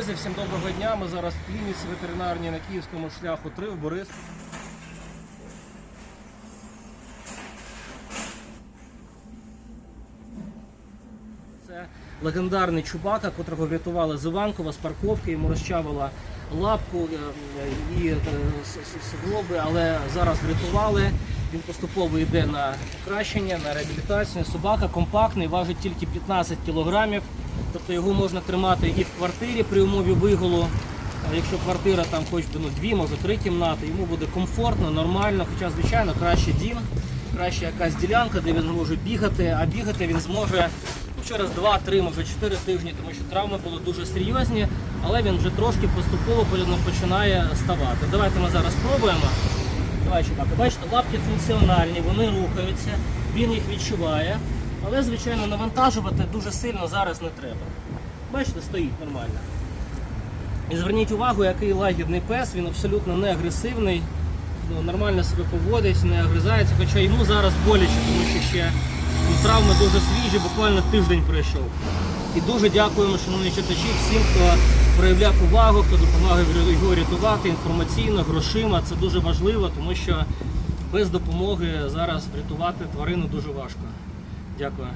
Друзі, всім доброго дня. Ми зараз в клініці ветеринарній на Київському шляху 3 в Борис. Це легендарний чубака, котрого врятували з Іванкова з парковки, йому розчавила лапку е, і е, суглоби, але зараз врятували. Він поступово йде на покращення, на реабілітацію. Собака компактний, важить тільки 15 кілограмів. Тобто його можна тримати і в квартирі при умові вигулу. Якщо квартира там хоч би ну, дві, може три кімнати, йому буде комфортно, нормально, хоча, звичайно, краще дім, краще якась ділянка, де він зможе бігати, а бігати він зможе ну, через 2-3, може 4 тижні, тому що травми були дуже серйозні, але він вже трошки поступово починає ставати. Давайте ми зараз спробуємо. Давай, чекати. Бачите, лапки функціональні, вони рухаються, він їх відчуває, але, звичайно, навантажувати дуже сильно зараз не треба. Бачите, стоїть нормально. І зверніть увагу, який лагідний пес, він абсолютно не агресивний, ну, нормально себе поводить, не огризається, хоча йому зараз боляче, тому що ще ну, травми дуже свіжі, буквально тиждень пройшов. І дуже дякуємо, шановні читачі, всім, хто проявляв увагу, хто допомагав його рятувати інформаційно, грошима. Це дуже важливо, тому що без допомоги зараз врятувати тварину дуже важко. Дякую.